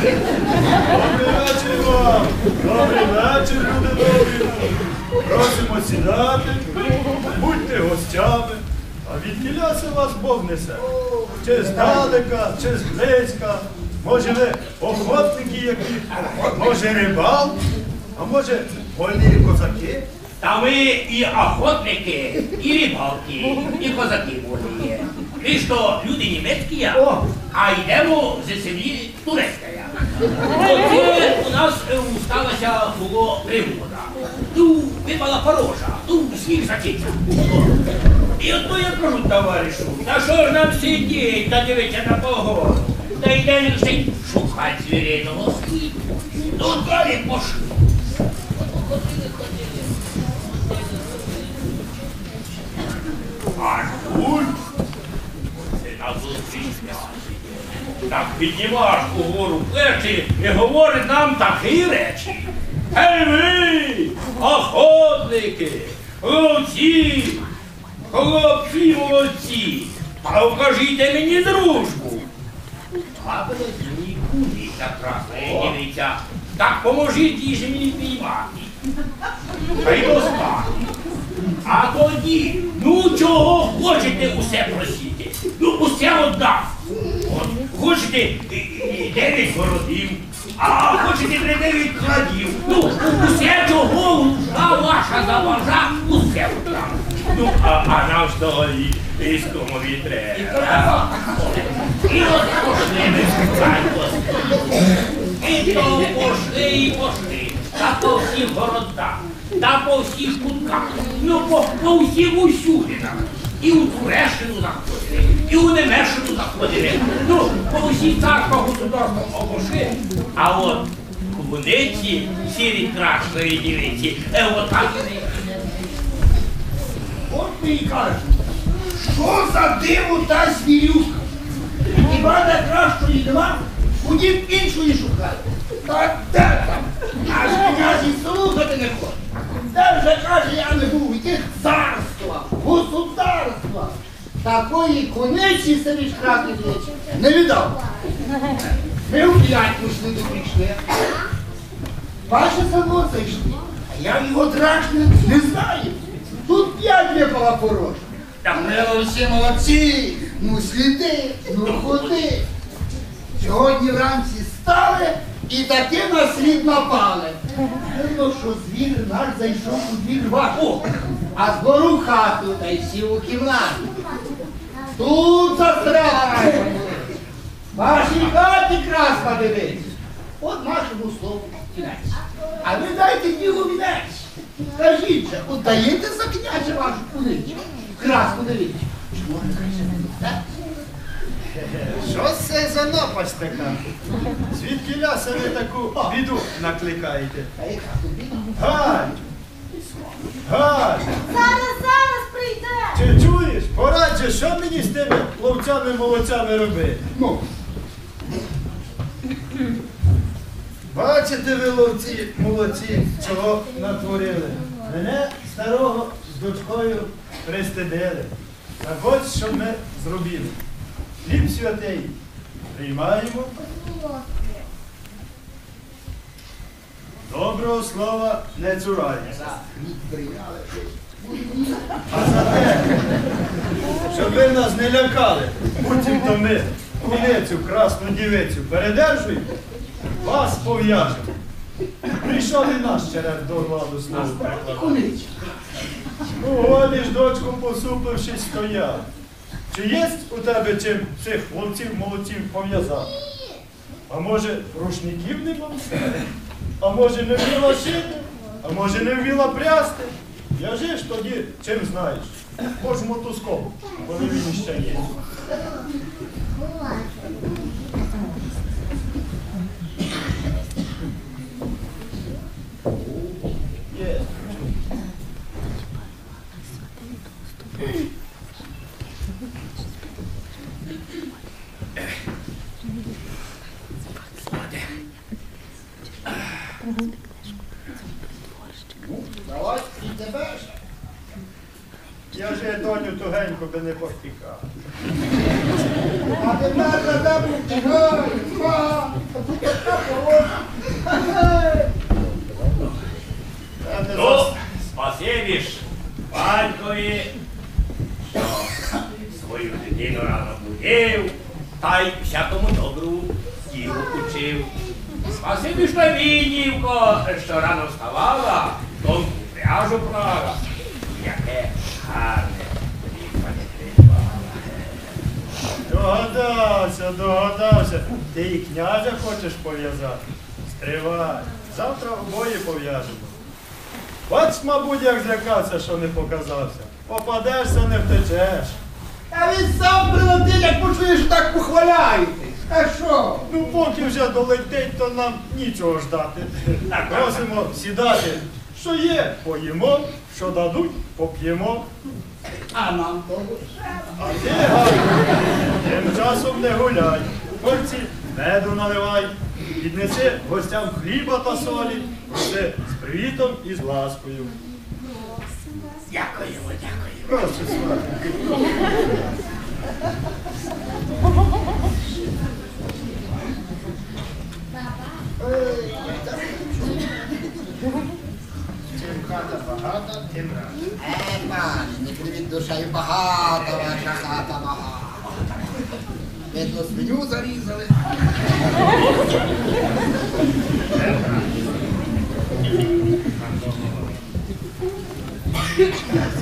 Добрий вечір вам! Добрий вечір, люди добрі! Просимо сідати, будьте гостями, а від кіляси вас Бог несе. Чи здалека, чи зблизька, може ви охотники які, може рибалки, а може вольні козаки. Та ми і охотники, і рибалки, і козаки були. Ми то люди німецькі, О! а йдемо з землі турецька. Оце у нас сталося було пригода. Ну, випала порожа, ну, сніг закинься. І от то я кажу товаришу, та що ж нам сидіть та дивитися на погоду? Та йдемо всі шукати звіриного світу. Ну, далі пошли. Так піднімаш угору плечі і говорить нам такі речі. Гей ви, охотники, хлопці, хлопці молодці, та покажіть мені дружбу. А мені куди так красна дівиця, так поможіть їй же мені піймати. Та й. А тоді, ну чого хочете усе просити? Ну усе отдав. Хочете дев'ять городів, а хочете дев'ять кладів. Ну, усе чого душа ваша заважа, усе отдав. Ну, а, а нам того і, і з. І от пошли ми. І то пошли, і пошли. Та по всіх городах, та по всіх кутках, ну по, по всіх усюдинах. І у Турешину заходили, і у Немешину заходили. Ну, по усіх царствах государствах обошли. А от куниці сірі кращої дівиці, е, отак і не. От ми і кажемо, що за диву та звірюка? Хіба не кращої нема? Ходів іншої шукати. Та де там? Аж князь і слухати не хоче. Де вже каже, я не був у тих царствах, государствах. Такої кониці собі ж крати не віддав. Ми в п'ятку йшли до прийшли. Ваше село зайшли, а я його драшне не знаю. Тут п'ять випала порожня. Так, Ми всі молодці, ну сліди, ну ходи. Сьогодні вранці стали і таки на слід напали. Видно, що звір наш зайшов у двір ваш. А збору хату та й сів у кімнату. Тут застряли. Вашій хаті краска дивиться. От нашому слову кінець. А ви дайте ділу вінець. Кажіть же, от даєте за князя вашу куничку? Краску дивіться. Чи може краще Що це за напасть така? Звідки ляса ви таку біду накликаєте? Та яка тобі? Галь! Галь! Зараз, зараз прийде. Чи чуєш? Порадже, що мені з тими ловцями-молодцями робити? Ну, Бачите ви, ловці, молодці, чого натворили? Мене старого з дочкою пристидили. Так ось що ми зробили. Хліб святий приймаємо. Доброго слова не цураємося. А за те, щоб ви нас не лякали, буцім то ми куницю, красну дівицю передержуємо, вас пов'яжемо. Прийшов і наш черед до владу прикладати. Кунич. Ну, годі ж, дочку, посупившись, стояв. Чи є у тебе чим цих хлопців молодців пов'язати? А може, рушників не було? А може не вміла шити? А може не вміла прясти? В'яжи ж тоді, чим знаєш. Може мотузком, коли він ще є. Є. Давай і Не бачиш? Я вже доню тугенько би не повтікав. А тепер за тебе втікаю. Ну, спасибі ж батькові, що свою дитину рано будив, та й всякому добру ділу учив. Спасибі ж тобі, Нівко, що рано вставала, то пряжу прала. Яке гарне ліпане. Догадався, догадався. Ти і князя хочеш пов'язати? Стривай. Завтра обоє пов'яжемо. Бач, мабуть, як злякався, що не показався. Попадешся, не втечеш. А він сам прилетить, як почує, що так похваляєтесь. А що? Ну, поки вже долетить, то нам нічого ждати. Просимо сідати. Що є, поїмо, що дадуть, поп'ємо. А нам того. А ти, Галю, тим часом не гуляй. Кольці меду наливай. Піднеси гостям хліба та солі. Все з привітом і з ласкою. Дякуємо, дякуємо. Прошу cada barrada é. É, mano, no primeiro saiu barrada, lá já cada barrada. Menos vinhos, arisa, né? É brasa.